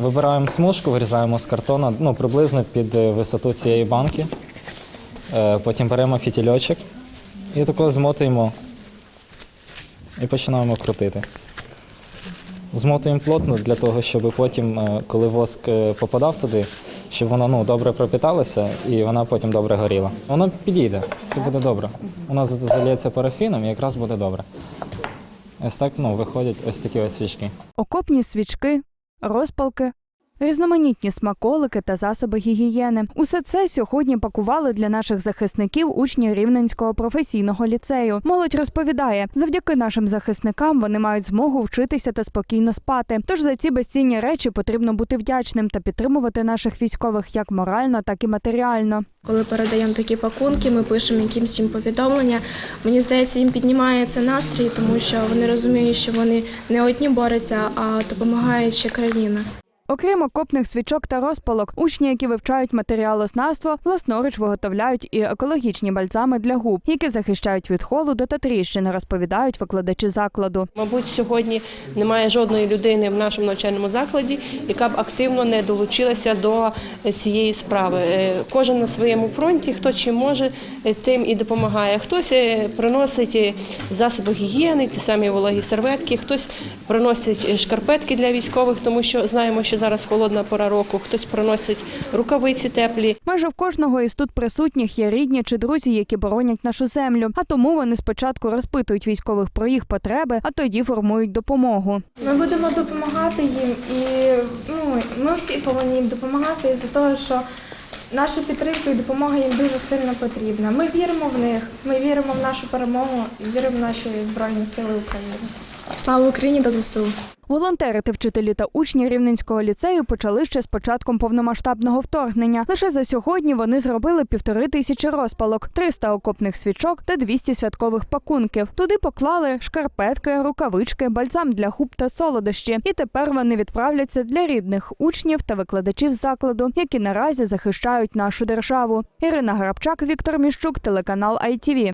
Вибираємо смужку, вирізаємо з картону ну, приблизно під е, висоту цієї банки. Е, Потім беремо фітільочок і тако змотуємо і починаємо крутити. Змотуємо плотно для того, щоб потім, е, коли воск попадав туди, щоб воно ну, добре пропіталося і вона потім добре горіла. Воно підійде, це буде добре. Воно з- зальється парафіном і якраз буде добре. Ось так ну, виходять ось такі ось свічки. окопні свічки, розпалки. Різноманітні смаколики та засоби гігієни. Усе це сьогодні пакували для наших захисників учні Рівненського професійного ліцею. Молодь розповідає, завдяки нашим захисникам вони мають змогу вчитися та спокійно спати. Тож за ці безцінні речі потрібно бути вдячним та підтримувати наших військових як морально, так і матеріально. Коли передаємо такі пакунки, ми пишемо якимсь їм повідомлення. Мені здається, їм піднімається настрій, тому що вони розуміють, що вони не одні борються, а допомагають ще країна. Окрім окопних свічок та розпалок, учні, які вивчають матеріалознавство, власноруч виготовляють і екологічні бальзами для губ, які захищають від холоду та тріщин, розповідають викладачі закладу. Мабуть, сьогодні немає жодної людини в нашому навчальному закладі, яка б активно не долучилася до цієї справи. Е, Кожен на своєму фронті, хто чим може, е, тим і допомагає. Хтось е, приносить засоби гігієни, ті самі вологі серветки, хтось приносить шкарпетки для військових, тому що знаємо, що зараз холодна пора року. Хтось приносить рукавиці теплі. Майже в кожного із тут присутніх є рідні чи друзі, які боронять нашу землю. А тому вони спочатку розпитують військових про їх потреби, а тоді формують допомогу. Ми будемо допомагати їм, і ну, ми всі повинні їм допомагати за того, що наша підтримка і допомога їм дуже сильно потрібна. Ми віримо в них, ми віримо в нашу перемогу і віримо в наші Збройні Сили України. Слава Україні та ЗСУ! Волонтерити вчителі та учні Рівненського ліцею почали ще з початком повномасштабного вторгнення. Лише за сьогодні вони зробили півтори тисячі розпалок, 300 окопних свічок та 200 святкових пакунків. Туди поклали шкарпетки, рукавички, бальзам для губ та солодощі. І тепер вони відправляться для рідних учнів та викладачів закладу, які наразі захищають нашу державу. Ірина Грабчак, Віктор Міщук, телеканал ITV.